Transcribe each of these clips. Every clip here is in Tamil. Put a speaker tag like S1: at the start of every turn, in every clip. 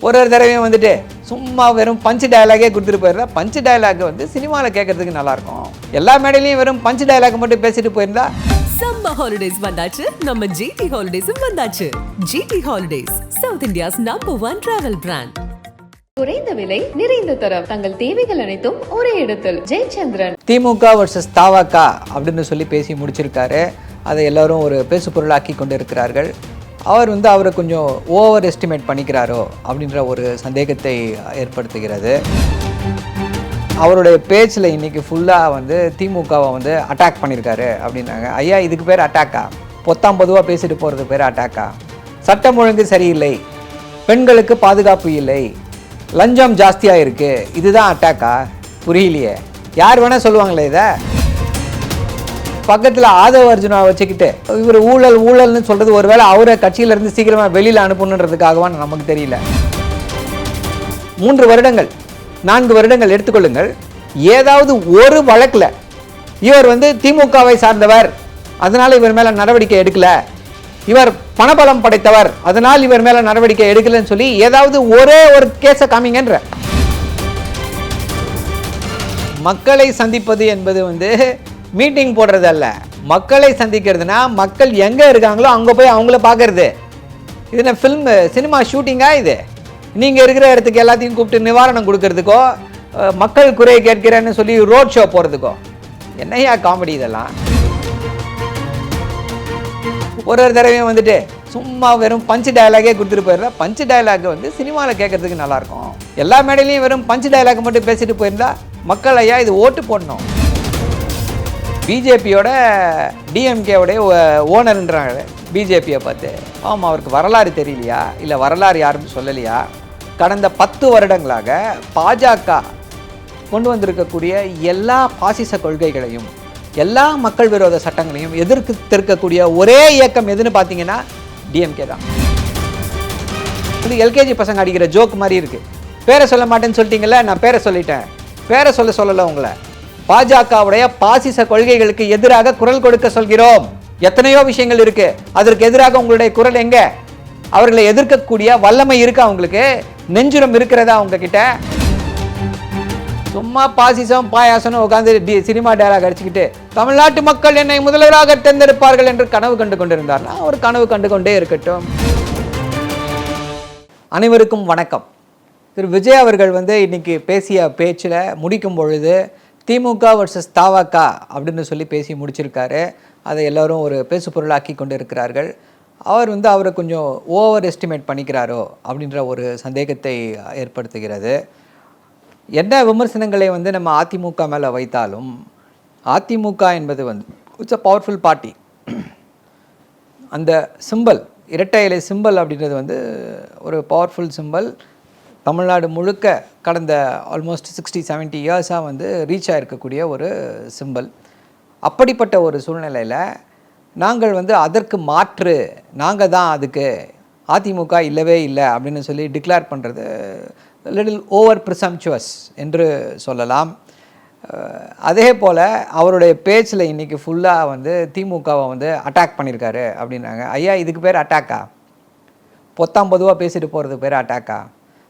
S1: ஒரு ஒரு தடவையும் வந்துட்டு சும்மா வெறும் பஞ்சு டயலாகே கொடுத்துட்டு போயிருந்தா பஞ்சு டயலாக் வந்து சினிமாவில் கேட்கறதுக்கு நல்லாயிருக்கும். எல்லா மேடையிலையும் வெறும் பஞ்சு டயலாக் மட்டும் பேசிட்டு போயிருந்தா
S2: சம்மர் ஹாலிடேஸ் வந்தாச்சு. நம்ம ஜிடி ஹாலிடேஸும் வந்தாச்சு. GT holidays South India's number one travel brand
S3: குறைந்த விலை நிறைந்த தரம். தங்கள் தேவைகள் அனைத்தும் ஒரே இடத்தில். ஜெயச்சந்திரன்.
S1: திமுக வர்சஸ் தாவாக்கா அப்படின்னு சொல்லி பேசி முடிச்சிருக்காரு. அதை எல்லாரும் ஒரு பேசு பொருளாக்கி கொண்டு இருக்கிறார்கள் அவர் வந்து அவரை கொஞ்சம் ஓவர் எஸ்டிமேட் பண்ணிக்கிறாரோ அப்படின்ற ஒரு சந்தேகத்தை ஏற்படுத்துகிறது. அவருடைய பேச்சில் இன்னைக்கு ஃபுல்லாக வந்து திமுகவை வந்து அட்டாக் பண்ணியிருக்காரு அப்படின்னாங்க. ஐயா இதுக்கு பேர் அட்டாக்கா பொத்தாம் பொதுவாக பேசிட்டு போகிறது பேர் அட்டாக்கா சட்டம் ஒழுங்கு சரியில்லை. பெண்களுக்கு பாதுகாப்பு இல்லை. லஞ்சம் ஜாஸ்தியாக இருக்குது இதுதான் அட்டாக்கா புரியலையே. யார் வேணால் சொல்லுவாங்களே இதை? பக்கத்தில் ஆதவ அர்ஜுனா வச்சுக்கிட்டு இவர் ஊழல் ஊழல்னு சொல்கிறது ஒருவேளை அவரை கட்சியிலேருந்து சீக்கிரமாக வெளியில் அனுப்பணுன்றதுக்காகவான்னு நமக்கு தெரியல. மூன்று வருடங்கள் நான்கு வருடங்கள் எடுத்துக்கொள்ளுங்கள். ஏதாவது ஒரு வழக்கில் இவர் வந்து திமுகவை சார்ந்தவர் அதனால் இவர் மேலே நடவடிக்கை எடுக்கல. இவர் பணபலம் படைத்தவர் அதனால் இவர் மேலே நடவடிக்கை எடுக்கலன்னு சொல்லி ஏதாவது ஒரே ஒரு கேஸை காமிங்கன்ற. மக்களை சந்திப்பது என்பது வந்து மீட்டிங் போடுறது அல்ல மக்களை சந்திக்கிறதுனா மக்கள் எங்கே இருக்காங்களோ அங்கே போய் அவங்கள பார்க்கறது. இது என்ன ஃபில்ம் சினிமா ஷூட்டிங்காக இது? நீங்கள் இருக்கிற இடத்துக்கு எல்லாத்தையும் கூப்பிட்டு நிவாரணம் கொடுக்கறதுக்கோ மக்கள் குறை கேட்கிறேன்னு சொல்லி ரோட் ஷோ போகிறதுக்கோ என்னையா காமெடி இதெல்லாம்? ஒரு ஒரு தடவையும் வந்துட்டு சும்மா வெறும் பஞ்சு டயலாகே கொடுத்துட்டு போயிருந்தா பஞ்சு டயலாக் வந்து சினிமாவில் கேட்குறதுக்கு நல்லாயிருக்கும் எல்லா மேடையிலையும் வெறும் பஞ்சு டயலாக் மட்டும் பேசிட்டு போயிருந்தா மக்கள் ஐயா இது ஓட்டு போடணும். பிஜேபியோட டிஎம்கேவுடைய ஓனர்ன்றாங்க பிஜேபியை பார்த்து. ஆமாம் அவருக்கு வரலாறு தெரியலையா? இல்லை வரலாறு யாரும் சொல்லலையா? கடந்த பத்து வருடங்களாக பாஜக கொண்டு வந்திருக்கக்கூடிய எல்லா பாசிச கொள்கைகளையும் எல்லா மக்கள் விரோத சட்டங்களையும் எதிர்த்திருக்கக்கூடிய ஒரே இயக்கம் எதுன்னு பார்த்தீங்கன்னா டிஎம்கே தான். இது எல்கேஜி பசங்க அடிக்கிற ஜோக் மாதிரி இருக்குது பேரை சொல்ல மாட்டேன்னு சொல்லிட்டீங்கல்ல நான் பேரை சொல்லிட்டேன். பேரை சொல்ல சொல்லலை உங்களை. பாஜகவுடைய பாசிச கொள்கைகளுக்கு எதிராக குரல் கொடுக்க சொல்கிறோம். எத்தனையோ விஷயங்கள் இருக்கு. அதற்கு எதிராக உங்களுடைய குரல் எங்க? அவர்களை எதிர்க்கக்கூடிய வல்லமை இருக்கா உங்களுக்கு? நெஞ்சுரம் இருக்கிறதா உங்ககிட்ட? சும்மா பாசிசம் பாயாசனும் உட்காந்து சினிமா டயலாக் அடிச்சுக்கிட்டு தமிழ்நாட்டு மக்கள் என்னை முதல்வராக தேர்ந்தெடுப்பார்கள் என்று கனவு கண்டு கொண்டிருந்தார்னா அவர் கனவு கண்டு கொண்டே இருக்கட்டும். அனைவருக்கும் வணக்கம். திரு விஜய் அவர்கள் வந்து இன்னைக்கு பேசிய பேச்சில் முடிக்கும் பொழுது திமுக வர்சஸ் தாவாக்கா அப்படின்னு சொல்லி பேசி முடிச்சிருக்காரு. அதை எல்லோரும் ஒரு பேசு பொருளாக்கி கொண்டு இருக்கிறார்கள் அவர் வந்து அவரை கொஞ்சம் ஓவர் எஸ்டிமேட் பண்ணிக்கிறாரோ அப்படின்ற ஒரு சந்தேகத்தை ஏற்படுத்துகிறது. என்ன விமர்சனங்களை வந்து நம்ம அதிமுக மேலே வைத்தாலும் அதிமுக என்பது வந்து இட்ஸ் அ பவர்ஃபுல் பார்ட்டி அந்த சிம்பல் இரட்டை இலை சிம்பல் அப்படின்றது வந்து ஒரு பவர்ஃபுல் சிம்பல் தமிழ்நாடு முழுக்க கடந்த ஆல்மோஸ்ட் சிக்ஸ்டி 70 இயர்ஸாக வந்து ரீச் ஆகிருக்கக்கூடிய ஒரு சிம்பல் அப்படிப்பட்ட ஒரு சூழ்நிலையில் நாங்கள் வந்து அதற்கு மாற்று நாங்கள் தான் அதுக்கு அதிமுக இல்லவே இல்லை அப்படின்னு சொல்லி டிக்ளேர் பண்ணுறது லிட்டில் ஓவர் ப்ரிசம்ச்சுவஸ் என்று சொல்லலாம். அதே போல் அவருடைய பேச்சில் இன்றைக்கி ஃபுல்லாக வந்து திமுகவை வந்து அட்டாக் பண்ணியிருக்காரு அப்படின்னாங்க. ஐயா இதுக்கு பேர் அட்டாக்கா பொத்தாம் பொதுவாக பேசிட்டு போகிறது பேர் அட்டாக்கா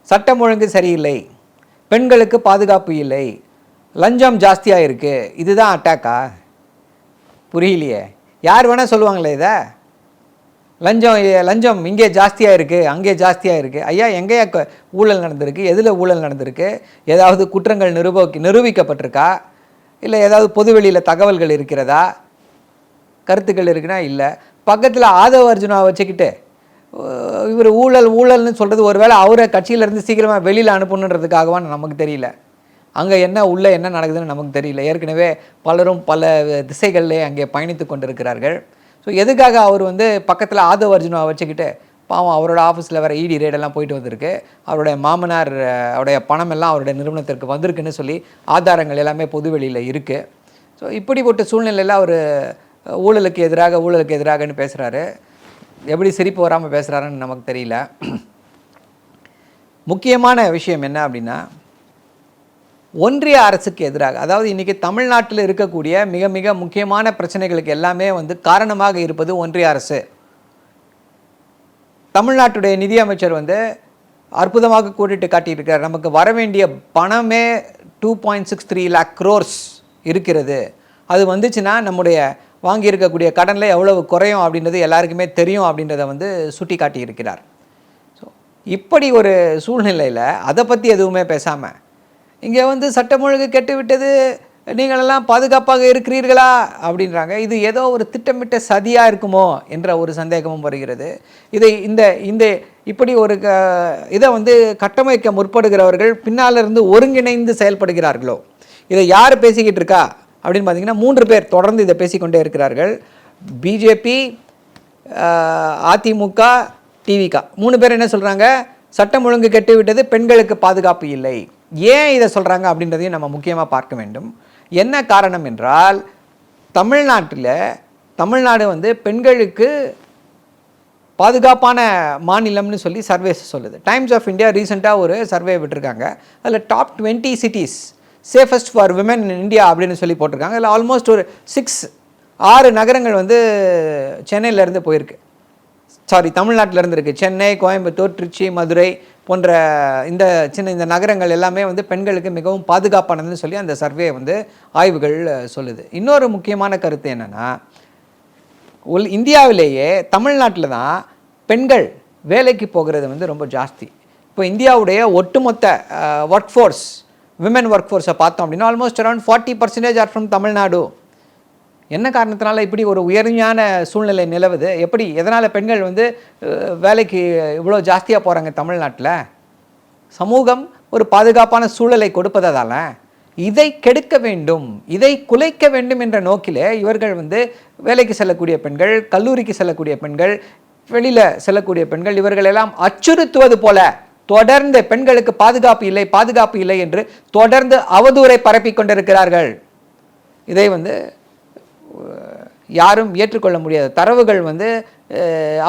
S1: சட்டம் ஒழுங்கு சரியில்லை. பெண்களுக்கு பாதுகாப்பு இல்லை. லஞ்சம் ஜாஸ்தியாக இருக்குது இதுதான் அட்டாக்கா? புரியலையே. யார் வேணால் சொல்லுவாங்களே இதை? லஞ்சம் லஞ்சம் இங்கே ஜாஸ்தியாக இருக்குது அங்கே ஜாஸ்தியாக இருக்குது ஐயா எங்கேயா ஊழல் நடந்திருக்கு? எதில் ஊழல் நடந்திருக்கு? ஏதாவது குற்றங்கள் நிரூபி நிரூபிக்கப்பட்டிருக்கா? இல்லை ஏதாவது பொதுவெளியில் தகவல்கள் இருக்கிறதா? கருத்துக்கள் இருக்குன்னா இல்லை. பக்கத்தில் ஆதவ அர்ஜுனாவை வச்சுக்கிட்டு இவர் ஊழல் ஊழல்னு சொல்கிறது ஒருவேளை அவரை கட்சியிலேருந்து சீக்கிரமாக வெளியில் அனுப்பணுன்றதுக்காகவான்னு நமக்கு தெரியல. அங்கே என்ன உள்ளே என்ன நடக்குதுன்னு நமக்கு தெரியல. ஏற்கனவே பலரும் பல திசைகளிலே அங்கே பயணித்து கொண்டிருக்கிறார்கள். ஸோ எதுக்காக அவர் வந்து பக்கத்தில் ஆதவ அர்ஜுனாவை வச்சுக்கிட்டு பாவம் அவரோட ஆஃபீஸில் வேறு இடி ரேடெல்லாம் போயிட்டு வந்திருக்கு. அவருடைய மாமனார் அவருடைய பணம் எல்லாம் அவருடைய நிறுவனத்திற்கு வந்திருக்குன்னு சொல்லி ஆதாரங்கள் எல்லாமே பொதுவெளியில் இருக்குது ஸோ இப்படிப்பட்ட சூழ்நிலையில் அவர் ஊழலுக்கு எதிராக ஊழலுக்கு எதிராகன்னு பேசுகிறாரு எப்படி சிரிப்பு வராமல் பேசுகிறாருன்னு நமக்கு தெரியல. முக்கியமான விஷயம் என்ன அப்படின்னா ஒன்றிய அரசுக்கு எதிராக அதாவது இன்றைக்கி தமிழ்நாட்டில் இருக்கக்கூடிய மிக மிக முக்கியமான பிரச்சனைகளுக்கு எல்லாமே வந்து காரணமாக இருப்பது ஒன்றிய அரசு. தமிழ்நாட்டுடைய நிதியமைச்சர் வந்து அற்புதமாக கூட்டிட்டு காட்டியிருக்கிறார் நமக்கு வர வேண்டிய பணமே two point six three lakh crores இருக்கிறது. அது வந்துச்சுன்னா நம்முடைய வாங்கியிருக்கக்கூடிய கடனில் எவ்வளவு குறையும் அப்படின்றது எல்லாருக்குமே தெரியும் அப்படின்றத வந்து சுட்டி காட்டியிருக்கிறார் ஸோ இப்படி ஒரு சூழ்நிலையில் அதை பற்றி எதுவுமே பேசாமல் இங்கே வந்து சட்டம் ஒழுங்கு கெட்டுவிட்டது நீங்களெல்லாம் பாதுகாப்பாக இருக்கிறீர்களா அப்படின்றாங்க. இது ஏதோ ஒரு திட்டமிட்ட சதியாக இருக்குமோ என்ற ஒரு சந்தேகமும் வருகிறது. இதை இந்த இந்த இப்படி ஒரு க இதை வந்து கட்டமைக்க முற்படுகிறவர்கள் பின்னால இருந்து ஒருங்கிணைந்து செயல்படுகிறார்களோ? இதை யார் பேசிக்கிட்டு இருக்கா? அப்படின்னு பார்த்தீங்கன்னா மூன்று பேர் தொடர்ந்து இதை பேசிக்கொண்டே இருக்கிறார்கள். பிஜேபி அதிமுக டிவிகா. மூணு பேர் என்ன சொல்கிறாங்க சட்டம் ஒழுங்கு கெட்டு விட்டது பெண்களுக்கு பாதுகாப்பு இல்லை. ஏன் இதை சொல்கிறாங்க அப்படின்றதையும் நம்ம முக்கியமாக பார்க்க வேண்டும். என்ன காரணம் என்றால் தமிழ்நாட்டில் தமிழ்நாடு வந்து பெண்களுக்கு பாதுகாப்பான மாநிலம்னு சொல்லி சர்வேஸ் சொல்லுது. டைம்ஸ் ஆஃப் இந்தியா ரீசெண்டாக ஒரு சர்வே விட்டுருக்காங்க. அதில் top twenty cities safest for women in India அப்படின்னு சொல்லி போட்டிருக்காங்க. இல்லை ஆல்மோஸ்ட் ஒரு சிக்ஸ் ஆறு நகரங்கள் வந்து சென்னையிலேருந்து போயிருக்கு. சாரி தமிழ்நாட்டில் இருக்குது சென்னை கோயம்புத்தூர் திருச்சி மதுரை போன்ற இந்த சின்ன இந்த நகரங்கள் எல்லாமே வந்து பெண்களுக்கு மிகவும் பாதுகாப்பானதுன்னு சொல்லி அந்த சர்வே வந்து ஆய்வுகள் சொல்லுது. இன்னொரு முக்கியமான கருத்து என்னென்னா உல் இந்தியாவிலேயே தமிழ்நாட்டில் தான் பெண்கள் வேலைக்கு போகிறது வந்து ரொம்ப ஜாஸ்தி. இப்போ இந்தியாவுடைய ஒட்டுமொத்த ஒர்க் ஃபோர்ஸ் விமன் ஒர்க் ஃபோர்ஸை பார்த்தோம் அப்படின்னா almost around forty percentage are from Tamil Nadu என்ன காரணத்தினால இப்படி ஒரு உயர்மையான சூழ்நிலை நிலவுது? எப்படி எதனால் பெண்கள் வந்து வேலைக்கு இவ்வளோ ஜாஸ்தியாக போகிறாங்க தமிழ்நாட்டில்? சமூகம் ஒரு பாதுகாப்பான சூழலை கொடுப்பதால இதை கெடுக்க வேண்டும் இதை குலைக்க வேண்டும் என்ற நோக்கிலே இவர்கள் வந்து வேலைக்கு செல்லக்கூடிய பெண்கள் கல்லூரிக்கு செல்லக்கூடிய பெண்கள் வெளியில் செல்லக்கூடிய பெண்கள் இவர்கள் எல்லாம் அச்சுறுத்துவது போல தொடர்ந்து பெண்களுக்கு பாதுகாப்பு இல்லை பாதுகாப்பு இல்லை என்று தொடர்ந்து அவதூறை பரப்பிக் கொண்டிருக்கிறார்கள். இதை வந்து யாரும் ஏற்றுக்கொள்ள முடியாது. தரவுகள் வந்து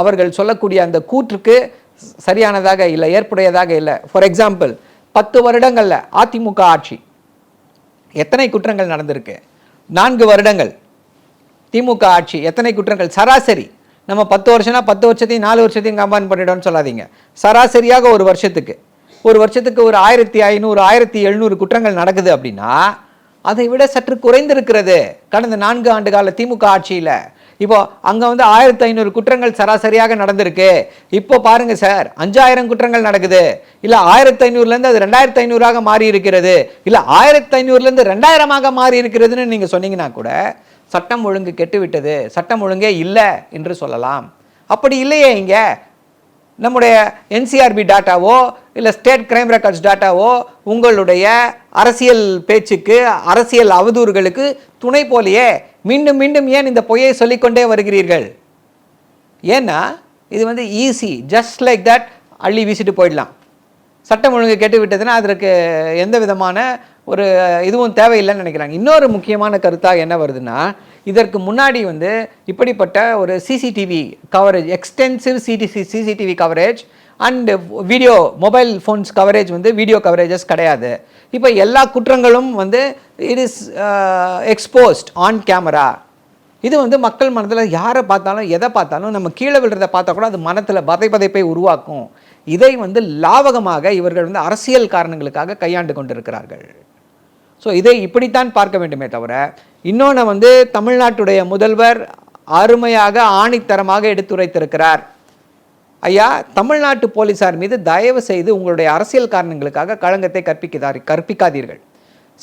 S1: அவர்கள் சொல்லக்கூடிய அந்த கூற்றுக்கு சரியானதாக இல்லை ஏற்புடையதாக இல்லை. ஃபார் எக்ஸாம்பிள் பத்து வருடங்களில் அதிமுக ஆட்சி. எத்தனை குற்றங்கள் நடந்திருக்கு? நான்கு வருடங்கள். திமுக ஆட்சி எத்தனை குற்றங்கள்? சராசரி. நம்ம பத்து வருஷம்னா பத்து வருஷத்தையும் நாலு வருஷத்தையும் கம்பைன் பண்ணிட்டோம்னு சொல்லாதீங்க. சராசரியாக ஒரு வருஷத்துக்கு. ஒரு வருஷத்துக்கு ஒரு ஆயிரத்தி ஐநூறு ஆயிரத்தி எழுநூறு குற்றங்கள் நடக்குது அப்படின்னா அதை விட சற்று குறைந்திருக்கிறது. கடந்த நான்கு ஆண்டு கால திமுக ஆட்சியில். இப்போ அங்கே வந்து ஆயிரத்தி ஐநூறு குற்றங்கள் சராசரியாக நடந்திருக்கு. இப்போ பாருங்கள் சார் அஞ்சாயிரம் குற்றங்கள் நடக்குது. இல்லை ஆயிரத்தி ஐநூறுலேருந்து அது ரெண்டாயிரத்தி ஐநூறாக மாறி இருக்கிறது இல்லை ஆயிரத்தி ஐநூறுலேருந்து ரெண்டாயிரமாக மாறி இருக்கிறதுன்னு நீங்கள் சொன்னீங்கன்னா கூட சட்டம் ஒழுங்கு கெட்டுவிட்டது சட்டம் ஒழுங்கே இல்லை என்று சொல்லலாம். அப்படி இல்லையே இங்கே. நம்முடைய என்சிஆர்பி டாட்டாவோ இல்லை ஸ்டேட் கிரைம் ரெக்கார்ட்ஸ் டாட்டாவோ உங்களுடைய அரசியல் பேச்சுக்கு அரசியல் அவதூறுகளுக்கு துணை போலியே. மீண்டும் மீண்டும் ஏன் இந்த பொய்யை சொல்லிக்கொண்டே வருகிறீர்கள்? ஏன்னா இது வந்து ஈஸி ஜஸ்ட் லைக் தட் அள்ளி வீசிட்டு போயிடலாம். சட்டம் ஒழுங்கு கெட்டு விட்டதுன்னா அதற்கு எந்த விதமான ஒரு இதுவும் தேவையில்லைன்னு நினைக்கிறாங்க. இன்னொரு முக்கியமான கருத்தாக என்ன வருதுன்னா இதற்கு முன்னாடி வந்து இப்படிப்பட்ட ஒரு CCTV coverage extensive CDC CCTV coverage and video mobile phones coverage வந்து வீடியோ கவரேஜஸ் கிடையாது. இப்போ எல்லா குற்றங்களும் வந்து it is exposed on camera இது வந்து மக்கள் மனதில் யாரை பார்த்தாலும் எதை பார்த்தாலும் நம்ம கீழே விழுறதை பார்த்தா கூட அது மனத்தில் பதை பதைப்பை உருவாக்கும். இதை வந்து லாவகமாக இவர்கள் வந்து அரசியல் காரணங்களுக்காக கையாண்டு கொண்டிருக்கிறார்கள். ஸோ இதை இப்படித்தான் பார்க்க வேண்டுமே தவிர இன்னொன்று வந்து தமிழ்நாட்டுடைய முதல்வர் அருமையாக ஆணித்தரமாக எடுத்துரைத்திருக்கிறார். ஐயா தமிழ்நாட்டு போலீசார் மீது தயவு செய்து உங்களுடைய அரசியல் காரணங்களுக்காக களங்கத்தை கற்பிக்கிறார் கற்பிக்காதீர்கள்.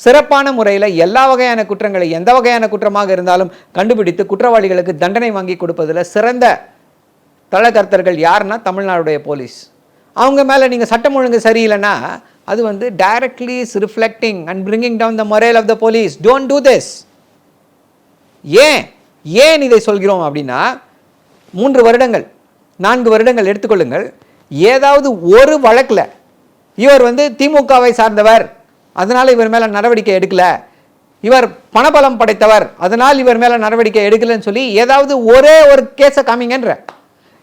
S1: சிறப்பான முறையில் எல்லா வகையான குற்றங்களை எந்த வகையான குற்றமாக இருந்தாலும் கண்டுபிடித்து குற்றவாளிகளுக்கு தண்டனை வாங்கி கொடுப்பதில் சிறந்த தளகர்த்தர்கள் யாருன்னா தமிழ்நாடுடைய போலீஸ். அவங்க மேலே நீங்கள் சட்டம் ஒழுங்கு சரியில்லைன்னா அது வந்து directly is reflecting and bringing down the morale of the police don't do this ஏன்? ஏன் இதை சொல்கிறோம் அப்படின்னா மூன்று வருடங்கள் நான்கு வருடங்கள் எடுத்துக்கொள்ளுங்கள். ஏதாவது ஒரு வழக்கில் இவர் வந்து திமுகவை சார்ந்தவர் அதனால் இவர் மேலே நடவடிக்கை எடுக்கலை. இவர் பணபலம் படைத்தவர் அதனால் இவர் மேலே நடவடிக்கை எடுக்கலன்னு சொல்லி ஏதாவது ஒரே ஒரு கேஸை காமிங்கன்ற.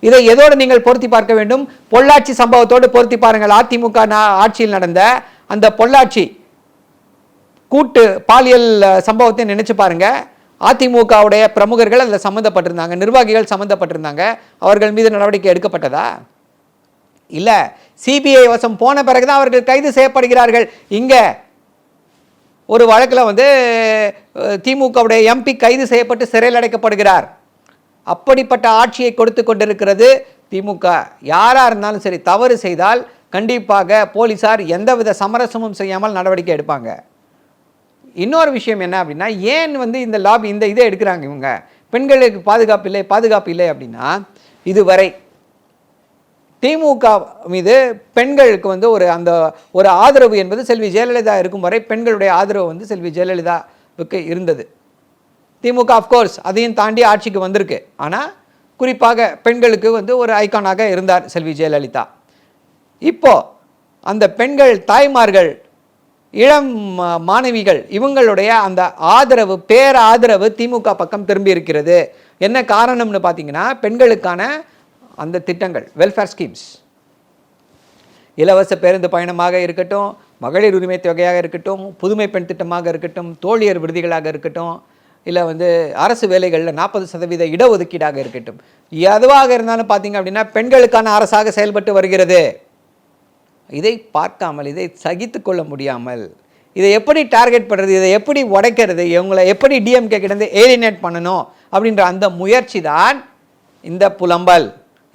S1: இதை எதோடு நீங்கள் பொருத்தி பார்க்க வேண்டும்? பொள்ளாச்சி சம்பவத்தோடு பொருத்தி பாருங்கள். அதிமுக ஆட்சியில் நடந்த அந்த பொள்ளாச்சி கூட்டு பாலியல் சம்பவத்தை நினைச்சு பாருங்க. அதிமுகவுடைய பிரமுகர்கள் அதில் சம்மந்தப்பட்டிருந்தாங்க. நிர்வாகிகள் சம்மந்தப்பட்டிருந்தாங்க. அவர்கள் மீது நடவடிக்கை எடுக்கப்பட்டதா? இல்லை. சிபிஐ வசம் போன பிறகு தான் அவர்கள் கைது செய்யப்படுகிறார்கள். இங்கே ஒரு வழக்கில் வந்து திமுகவுடைய எம்பி கைது செய்யப்பட்டு சிறையில் அடைக்கப்படுகிறார். அப்படிப்பட்ட ஆட்சியை கொடுத்து கொண்டிருக்கிறது திமுக. யாராக இருந்தாலும் சரி தவறு செய்தால் கண்டிப்பாக போலீசார் எந்தவித சமரசமும் செய்யாமல் நடவடிக்கை எடுப்பாங்க. இன்னொரு விஷயம் என்ன அப்படின்னா ஏன் வந்து இந்த லாபி இந்த இதை எடுக்கிறாங்க இவங்க? பெண்களுக்கு பாதுகாப்பு இல்லை பாதுகாப்பு இல்லை அப்படின்னா இதுவரை திமுக மீது பெண்களுக்கு வந்து ஒரு அந்த ஒரு ஆதரவு என்பது செல்வி ஜெயலலிதா இருக்கும் வரை பெண்களுடைய ஆதரவு வந்து செல்வி ஜெயலலிதாவுக்கு இருந்தது. திமுக அஃப்கோர்ஸ் அதையும் தாண்டி ஆட்சிக்கு வந்திருக்கு. ஆனால் குறிப்பாக பெண்களுக்கு வந்து ஒரு ஐக்கானாக இருந்தார் செல்வி ஜெயலலிதா. இப்போ அந்த பெண்கள் தாய்மார்கள் இளம் மாணவிகள் இவங்களுடைய அந்த ஆதரவு பேர ஆதரவு திமுக பக்கம் திரும்பி இருக்கிறது. என்ன காரணம்னு பார்த்தீங்கன்னா பெண்களுக்கான அந்த திட்டங்கள் வெல்ஃபேர் ஸ்கீம்ஸ் இலவச பேருந்து பயணமாக இருக்கட்டும் மகளிர் உரிமை தொகையாக இருக்கட்டும் புதுமை பெண் திட்டமாக இருக்கட்டும் தோழியர் விடுதிகளாக இருக்கட்டும் இல்லை வந்து அரசு வேலைகளில் நாற்பது சதவீத இடஒதுக்கீடாக இருக்கட்டும். எதுவாக இருந்தாலும் பார்த்தீங்க அப்படின்னா பெண்களுக்கான அரசாக செயல்பட்டு வருகிறது. இதை பார்க்காமல் இதை சகித்து கொள்ள முடியாமல் இதை எப்படி டார்கெட் பண்ணுறது இதை எப்படி உடைக்கிறது இவங்களை எப்படி டிஎம்கே கிட்டேருந்து ஏலினேட் பண்ணணும் அப்படின்ற அந்த முயற்சி தான் இந்த புலம்பல்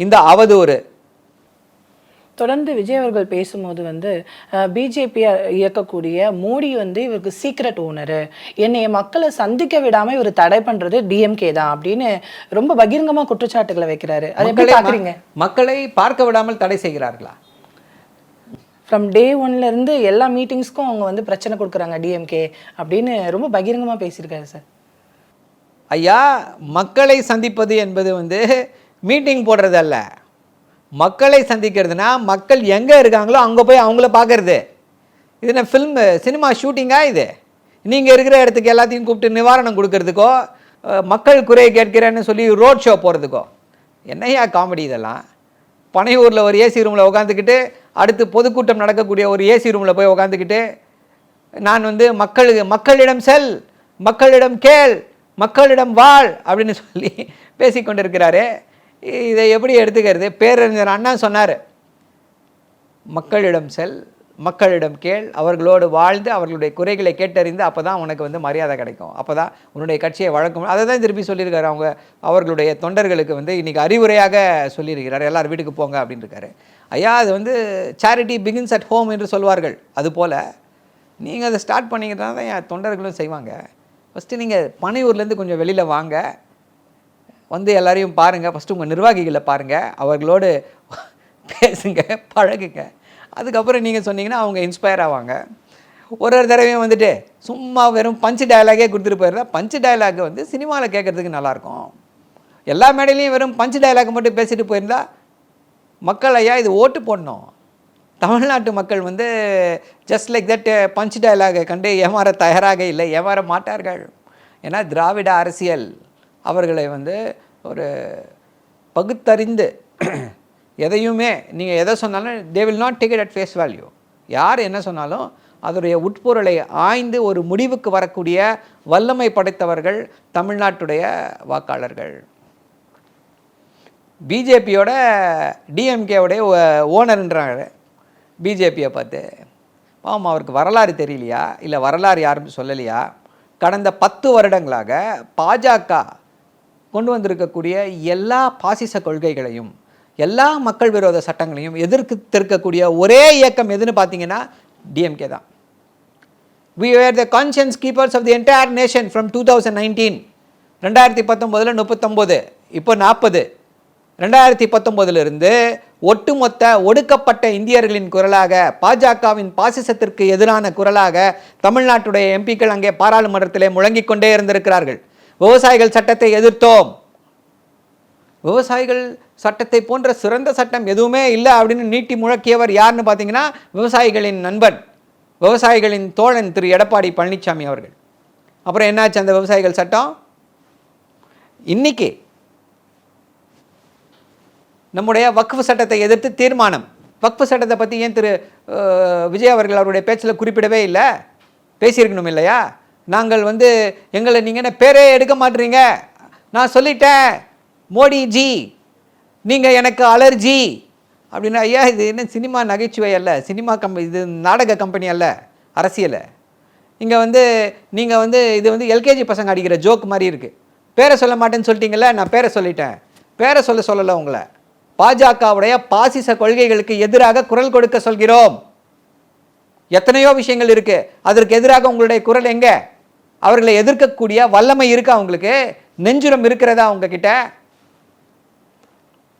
S1: இந்த அவதூறு.
S4: தொடர்ந்து விஜய் அவர்கள் பேசும்போது வந்து பிஜேபி இயக்கக்கூடிய மோடி வந்து இவருக்கு சீக்ரெட் ஓனரு என்னைய மக்களை சந்திக்க விடாம இவர் தடை பண்றது டிஎம்கே தான் அப்படின்னு ரொம்ப பகிரங்கமா குற்றச்சாட்டுகளை வைக்கிறாரு. அதை எப்படி
S1: மக்களை பார்க்க விடாமல் தடை செய்கிறார்களா?
S4: ஃப்ரம் டே ஒன்ல இருந்து எல்லா மீட்டிங்ஸ்க்கும் அவங்க வந்து பிரச்சனை கொடுக்குறாங்க டிஎம்கே அப்படின்னு ரொம்ப பகிரங்கமா பேசியிருக்காரு சார்.
S1: ஐயா மக்களை சந்திப்பது என்பது வந்து மீட்டிங் போடுறதல்ல. மக்களை சந்திக்கிறதுனா மக்கள் எங்கே இருக்காங்களோ அங்கே போய் அவங்கள பார்க்கறது. இது என்ன ஃபில்மு சினிமா ஷூட்டிங்கா இது? நீங்கள் இருக்கிற இடத்துக்கு எல்லாத்தையும் கூப்பிட்டு நிவாரணம் கொடுக்கறதுக்கோ மக்கள் குறை கேட்கிறேன்னு சொல்லி ரோட் ஷோ போகிறதுக்கோ என்னையா காமெடி இதெல்லாம்? பனையூரில் ஒரு ஏசி ரூமில் உட்காந்துக்கிட்டு அடுத்து பொதுக்கூட்டம் நடக்கக்கூடிய ஒரு ஏசி ரூமில் போய் உட்காந்துக்கிட்டு நான் வந்து மக்களுக்கு மக்களிடம் செல் மக்களிடம் கேள் மக்களிடம் வாழ் அப்படின்னு சொல்லி பேசிக்கொண்டிருக்கிறாரு. இதை எப்படி எடுத்துக்கிறது? பேரறிஞர் அண்ணா சொன்னார் மக்களிடம் செல் மக்களிடம் கேள் அவர்களோடு வாழ்ந்து அவர்களுடைய குறைகளை கேட்டறிந்து அப்போ தான் உனக்கு வந்து மரியாதை கிடைக்கும். அப்போ தான் உன்னுடைய கட்சியை வழக்கம் அதை தான் திருப்பி சொல்லியிருக்காரு அவங்க. அவர்களுடைய தொண்டர்களுக்கு வந்து இன்றைக்கி அறிவுரையாக சொல்லியிருக்கிறார். எல்லோரும் வீட்டுக்கு போங்க அப்படின்னு இருக்காரு. ஐயா அது வந்து சேரிட்டி பிகின்ஸ் அட் ஹோம் என்று சொல்வார்கள். அதுபோல் நீங்கள் அதை ஸ்டார்ட் பண்ணிங்கன்னா தான் என் தொண்டர்களும் செய்வாங்க. ஃபஸ்ட்டு நீங்கள் பனையூர்லேருந்து கொஞ்சம் வெளியில் வாங்க. வந்து எல்லாரையும் பாருங்கள் ஃபஸ்ட்டு உங்கள் நிர்வாகிகளை பாருங்கள் அவர்களோடு பேசுங்க பழகுங்க. அதுக்கப்புறம் நீங்கள் சொன்னீங்கன்னா அவங்க இன்ஸ்பயர் ஆவாங்க. ஒரு ஒரு தடவையும் வந்துட்டு சும்மா வெறும் பஞ்சு டயலாகே கொடுத்துட்டு போயிருந்தா பஞ்சு டயலாக் வந்து சினிமாவில் கேட்குறதுக்கு நல்லாயிருக்கும். எல்லா மேடையிலையும் வெறும் பஞ்சு டயலாக் மட்டும் பேசிட்டு போயிருந்தா மக்கள் ஐயா இது ஓட்டு போடணும். தமிழ்நாட்டு மக்கள் வந்து ஜஸ்ட் லைக் தட் பஞ்ச் டயலாகை கண்டு ஏமாற தயாராக இல்லை ஏமாற மாட்டார்கள். ஏன்னா திராவிட அரசியல். அவர்களை வந்து ஒரு பகுத்தறிந்து எதையுமே நீங்கள் எதை சொன்னாலும் they will not take it at face value யார் என்ன சொன்னாலும் அதனுடைய உட்பொருளை ஆய்ந்து ஒரு முடிவுக்கு வரக்கூடிய வல்லமை படைத்தவர்கள் தமிழ்நாட்டுடைய வாக்காளர்கள். பிஜேபியோட டிஎம்கேவுடைய ஓனர்ன்றாங்க. பிஜேபியை பார்த்து பாவம் அவருக்கு வரலாறு தெரியலையா? இல்லை வரலாறு யாரும் சொல்லலையா? கடந்த பத்து வருடங்களாக பாஜக கொண்டு வந்திருக்கக்கூடிய எல்லா பாசிச கொள்கைகளையும் எல்லா மக்கள் விரோத சட்டங்களையும் எதிர்த்திருக்கக்கூடிய ஒரே இயக்கம் எதுன்னு பார்த்தீங்கன்னா டிஎம்கே தான். We were the conscience keepers of the entire nation from two thousand nineteen ரெண்டாயிரத்தி பத்தொம்போதில் முப்பத்தொம்போது இப்போ நாற்பது. ரெண்டாயிரத்தி பத்தொம்போதிலிருந்து ஒட்டுமொத்த ஒடுக்கப்பட்ட இந்தியர்களின் குரலாக பாஜகவின் பாசிசத்திற்கு எதிரான குரலாக தமிழ்நாட்டுடைய எம்பிக்கள் அங்கே பாராளுமன்றத்திலே முழங்கிக் கொண்டே இருந்திருக்கிறார்கள். விவசாயிகள் சட்டத்தை எதிர்த்தோம். விவசாயிகள் சட்டத்தை போன்ற சிறந்த சட்டம் எதுவுமே இல்லை அப்படின்னு நீட்டி முழக்கியவர் யாருன்னு பார்த்தீங்கன்னா விவசாயிகளின் நண்பன் விவசாயிகளின் தோழன் திரு எடப்பாடி பழனிசாமி அவர்கள். அப்புறம் என்னாச்சு அந்த விவசாயிகள் சட்டம்? இன்னைக்கு நம்முடைய வக்ஃபு சட்டத்தை எதிர்த்து தீர்மானம். வக்ஃபு சட்டத்தை பற்றி ஏன் திரு விஜய் அவர்கள் அவருடைய பேச்சில் குறிப்பிடவே இல்லை? பேசியிருக்கணும் இல்லையா? நாங்கள் வந்து எங்களை நீங்கள் என்ன பேரே எடுக்க மாட்டீங்க. நான் சொல்லிட்டேன். மோடிஜி நீங்கள் எனக்கு அலர்ஜி. அப்படின்னா ஐயா இது என்ன சினிமா நகைச்சுவை அல்ல. சினிமா கம்பெனி இது நாடக கம்பெனி அல்ல அரசியல். இங்கே வந்து நீங்கள் வந்து இது வந்து எல்கேஜி பசங்க அடிக்கிற ஜோக் மாதிரி இருக்குது பேரை சொல்ல மாட்டேன்னு சொல்லிட்டீங்கல்ல நான் பேரை சொல்லிட்டேன். பேரை சொல்ல சொல்லலை உங்களை. பாஜகவுடைய பாசிச கொள்கைகளுக்கு எதிராக குரல் கொடுக்க சொல்கிறோம். எத்தனையோ விஷயங்கள் இருக்குது அதற்கு எதிராக உங்களுடைய குரல் எங்கே? அவர்களை எதிர்க்கக்கூடிய வல்லமை இருக்கா உங்களுக்கு நெஞ்சுரம் இருக்கிறதா உங்ககிட்ட?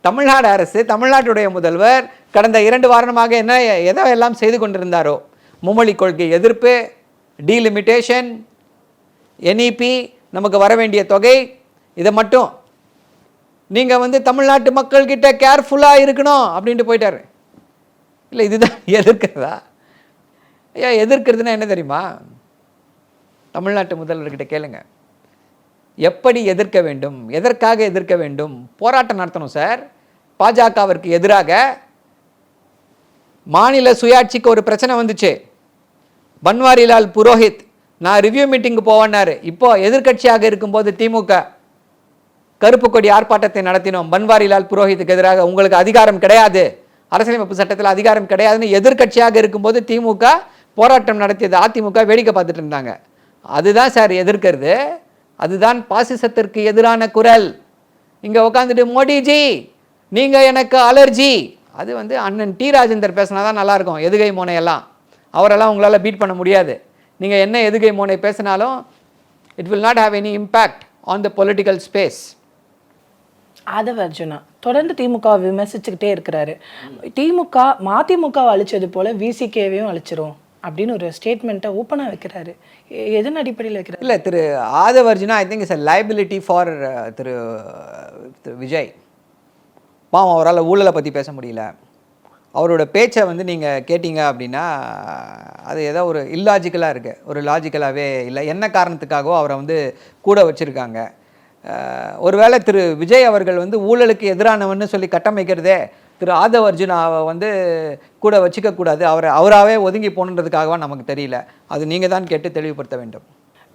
S1: தமிழ்நாடு அரசு தமிழ்நாட்டுடைய முதல்வர் கடந்த இரண்டு வாரணமாக என்ன எதை எல்லாம் செய்து கொண்டிருந்தாரோ? மும்மொழி கொள்கை எதிர்ப்பு டீலிமிட்டேஷன் என்இபி நமக்கு வர வேண்டிய தொகை இதை மட்டும். நீங்கள் வந்து தமிழ்நாட்டு மக்கள்கிட்ட கேர்ஃபுல்லாக இருக்கணும் அப்படின்ட்டு போயிட்டாரு. இல்லை இதுதான் எதிர்க்கிறதா? ஐயா எதிர்க்கிறதுனா என்ன தெரியுமா? தமிழ்நாட்டு முதல்வர்கிட்ட கேளுங்க. எப்படி எதிர்க்க வேண்டும் எதற்காக எதிர்க்க வேண்டும் போராட்டம் நடத்தணும் சார். பாஜகவிற்கு எதிராக மாநில சுயாட்சிக்கு ஒரு பிரச்சனை வந்துச்சு. பன்வாரிலால் புரோஹித் நான் ரிவ்யூ மீட்டிங்கு போவேன்னாரு. இப்போ எதிர்க்கட்சியாக இருக்கும்போது திமுக கருப்பு கொடி ஆர்ப்பாட்டத்தை நடத்தினோம். பன்வாரிலால் புரோஹித்துக்கு எதிராக உங்களுக்கு அதிகாரம் கிடையாது. அரசியலமைப்பு சட்டத்தில் அதிகாரம் கிடையாதுன்னு எதிர்கட்சியாக இருக்கும்போது திமுக போராட்டம் நடத்தியது. அதிமுக வேடிக்கை பார்த்துட்டு இருந்தாங்க. அதுதான் சார் எதிர்க்கிறது. அதுதான் பாசிசத்திற்கு எதிரான குரல். இங்கே உட்காந்துட்டு மோடிஜி நீங்கள் எனக்கு அலர்ஜி. அது வந்து அண்ணன் டி ராஜேந்தர் பேசினா தான் நல்லாயிருக்கும் எதுகை மோனையெல்லாம் அவரெல்லாம் உங்களால் பீட் பண்ண முடியாது. நீங்கள் என்ன எதுகை மோனை பேசினாலும் it will not have any impact on the political space.
S4: Aadhav Arjuna தொடர்ந்து திமுக விமர்சிச்சுக்கிட்டே இருக்கிறாரு. திமுக மதிமுக அழிச்சது போல விசிகேவையும் அழிச்சிரும். அப்படின்னு ஒரு ஸ்டேட்மெண்ட்டை ஓப்பனாக வைக்கிறாரு. எதன் அடிப்படையில் வைக்கிறார்?
S1: இல்லை திரு Aadhav Arjuna I think is a liability for Thiru Thiru Vijay. பாவம் அவரால் ஊழலை பற்றி பேச முடியல. அவரோட பேச்சை வந்து நீங்கள் கேட்டீங்க அப்படின்னா அது ஏதோ ஒரு இல்லாஜிக்கலாக இருக்குது ஒரு லாஜிக்கலாகவே இல்லை. என்ன காரணத்துக்காகவோ அவரை வந்து கூட வச்சுருக்காங்க. ஒருவேளை திரு விஜய் அவர்கள் வந்து ஊழலுக்கு எதிரானவன்னு சொல்லி கட்டமைக்கிறதே திரு ஆதவ் அர்ஜுனாவை வந்து கூட வச்சுக்க கூடாது. அவரை அவராகவே ஒதுங்கி போகணுன்றதுக்காகவா நமக்கு தெரியல. அது நீங்கள் தான் கேட்டு தெளிவுபடுத்த வேண்டும்.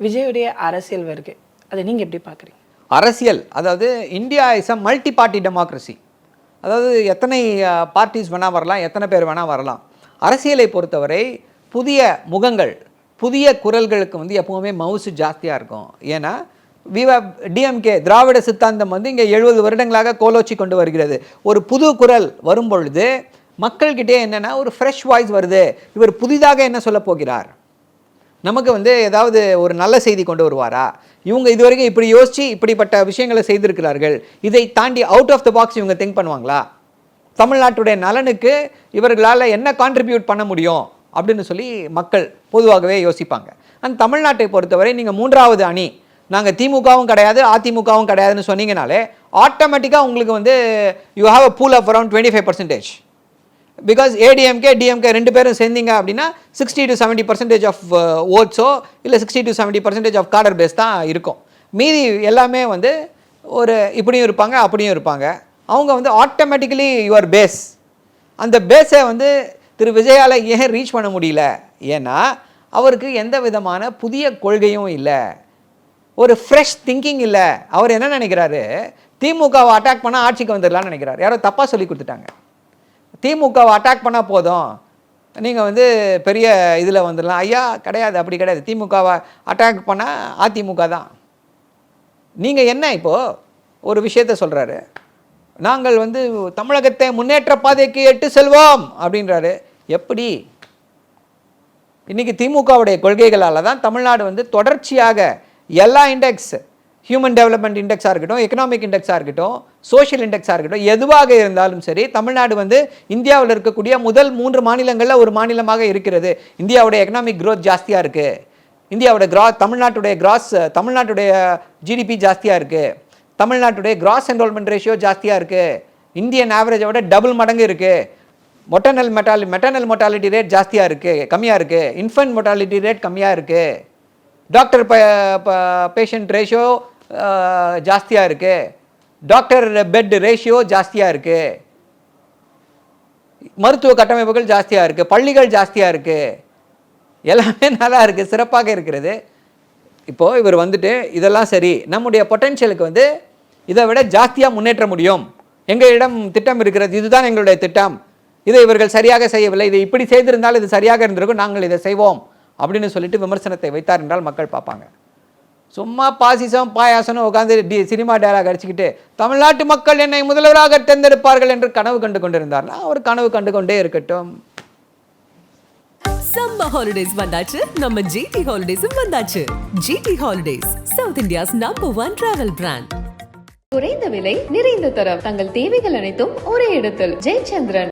S4: விஜயுடைய அரசியல் வருகை அதை நீங்கள் எப்படி பார்க்குறீங்க?
S1: அரசியல் அதாவது India is a multi party democracy அதாவது எத்தனை பார்ட்டிஸ் வேணால் வரலாம் எத்தனை பேர் வேணால் வரலாம். அரசியலை பொறுத்தவரை புதிய முகங்கள் புதிய குரல்களுக்கு வந்து எப்பவுமே மவுசு ஜாஸ்தியாக இருக்கும். ஏன்னா விவா டிஎம்கே திராவிட சித்தாந்தம் வந்து இங்கே எழுபது வருடங்களாக கோலோச்சி கொண்டு வருகிறது. ஒரு புது குரல் வரும் பொழுது மக்கள்கிட்டே என்னென்னா ஒரு ஃப்ரெஷ் வாய்ஸ் வருது. இவர் புதிதாக என்ன சொல்ல போகிறார்? நமக்கு வந்து ஏதாவது ஒரு நல்ல செய்தி கொண்டு வருவாரா? இவங்க இதுவரைக்கும் இப்படி யோசித்து இப்படிப்பட்ட விஷயங்களை செய்திருக்கிறார்கள். இதை தாண்டி அவுட் ஆஃப் த பாக்ஸ் இவங்க திங்க் பண்ணுவாங்களா? தமிழ்நாட்டுடைய நலனுக்கு இவர்களால் என்ன கான்ட்ரிபியூட் பண்ண முடியும்? அப்படின்னு சொல்லி மக்கள் பொதுவாகவே யோசிப்பாங்க. அந்த தமிழ்நாட்டை பொறுத்தவரை நீங்கள் மூன்றாவது அணி நாங்கள் திமுகவும் கிடையாது அதிமுகவும் கிடையாதுன்னு சொன்னீங்கனாலே ஆட்டோமேட்டிக்காக உங்களுக்கு வந்து you have a pool of around twenty five percentage because ADMK DMK ரெண்டு பேரும் சேர்ந்தீங்க அப்படின்னா sixty to seventy percentage of ஓட்ஸோ இல்லை sixty to seventy percentage of cadre base தான் இருக்கும். மீதி எல்லாமே வந்து ஒரு இப்படியும் இருப்பாங்க அப்படியும் இருப்பாங்க. அவங்க வந்து ஆட்டோமேட்டிக்கலி யுவர் பேஸ் அந்த பேஸை வந்து திரு விஜயால ஏன் ரீச் பண்ண முடியல? ஏன்னா அவருக்கு எந்த விதமான புதிய கொள்கையும் இல்லை. ஒரு ஃப்ரெஷ் திங்கிங் இல்லை. அவர் என்ன நினைக்கிறாரு? திமுகவை அட்டாக் பண்ணால் ஆட்சிக்கு வந்துடலாம்னு நினைக்கிறார். யாரோ தப்பாக சொல்லி கொடுத்துட்டாங்க. திமுகவை அட்டாக் பண்ணால் போதும். நீங்கள் வந்து பெரிய இதில் வந்துடலாம். ஐயா கிடையாது. அப்படி கிடையாது. திமுகவை அட்டாக் பண்ணால் அதிமுக தான். நீங்கள் என்ன இப்போது ஒரு விஷயத்த சொல்கிறாரு நாங்கள் வந்து தமிழகத்தை முன்னேற்ற பாதைக்கு எட்டு செல்வோம் அப்படின்றாரு. எப்படி? இன்னைக்கு திமுகவுடைய கொள்கைகளால் தான் தமிழ்நாடு வந்து தொடர்ச்சியாக எல்லா இண்டெக்ஸ் ஹியூமன் டெவலப்மெண்ட் இண்டெக்ஸாக இருக்கட்டும் எக்கனாமிக் இண்டெக்ஸாக இருக்கட்டும் சோஷியல் இண்டெக்ஸாக இருக்கட்டும் எதுவாக இருந்தாலும் சரி தமிழ்நாடு வந்து இந்தியாவில் இருக்கக்கூடிய முதல் மூன்று மாநிலங்களில் ஒரு மாநிலமாக இருக்கிறது. இந்தியாவுடைய எக்கனாமிக் க்ரோத் ஜாஸ்தியாக இருக்குது இந்தியாவோட கிரா தமிழ்நாட்டுடைய கிராஸ் தமிழ்நாட்டுடைய ஜிடிபி ஜாஸ்தியாக இருக்குது தமிழ்நாட்டுடைய கிராஸ் என்ரோல்மெண்ட் ரேஷியோ ஜாஸ்தியாக இருக்குது இந்தியன் ஆவரேஜை விட டபுள் மடங்கு இருக்குது maternal mortality maternal mortality rate ஜாஸ்தியாக இருக்குது கம்மியாக இருக்குது இன்ஃபன்ட் மொட்டாலிட்டி ரேட் கம்மியாக இருக்குது டாக்டர் பேஷண்ட் ரேஷியோ ஜாஸ்தியாக இருக்குது டாக்டர் பெட் ரேஷியோ ஜாஸ்தியாக இருக்குது மருத்துவ கட்டமைப்புகள் ஜாஸ்தியாக இருக்குது பள்ளிகள் ஜாஸ்தியாக இருக்குது எல்லாமே நல்லா இருக்குது சிறப்பாக இருக்கிறது. இப்போது இவர் வந்துட்டு இதெல்லாம் சரி. நம்முடைய பொட்டென்ஷியலுக்கு வந்து இதை விட ஜாஸ்தியாக முன்னேற்ற முடியும். எங்களிடம் திட்டம் இருக்கிறது. இதுதான் எங்களுடைய திட்டம். இதை இவர்கள் சரியாக செய்யவில்லை. இதை இப்படி செய்திருந்தால் இது சரியாக இருந்திருக்கும். நாங்கள் இதை செய்வோம். அப்படின்னு சொல்லிட்டு விமர்சனத்தை வைத்தார் என்றால் மக்கள் பார்ப்பாங்க. சும்மா பாசிசம் பாயாசம்னு உட்காந்து டி சினிமா டேலாக் அடிச்சுக்கிட்டு தமிழ்நாட்டு மக்கள் என்னை முதல்வராக தேர்ந்தெடுப்பார்கள் என்று கனவு கண்டு கொண்டிருந்தார்னா அவர் கனவு கண்டு கொண்டே இருக்கட்டும்.
S2: சம்ம ஹாலிடேஸ் வந்தாச்சு. நம்ம ஜிடி ஹாலிடேஸும் வந்தாச்சு. GT holidays South India's number one travel brand
S3: குறைந்த விலை நிறைந்த தரம். தங்கள் தேவைகள் அனைத்தும் ஒரே இடத்தில். ஜெயச்சந்திரன்.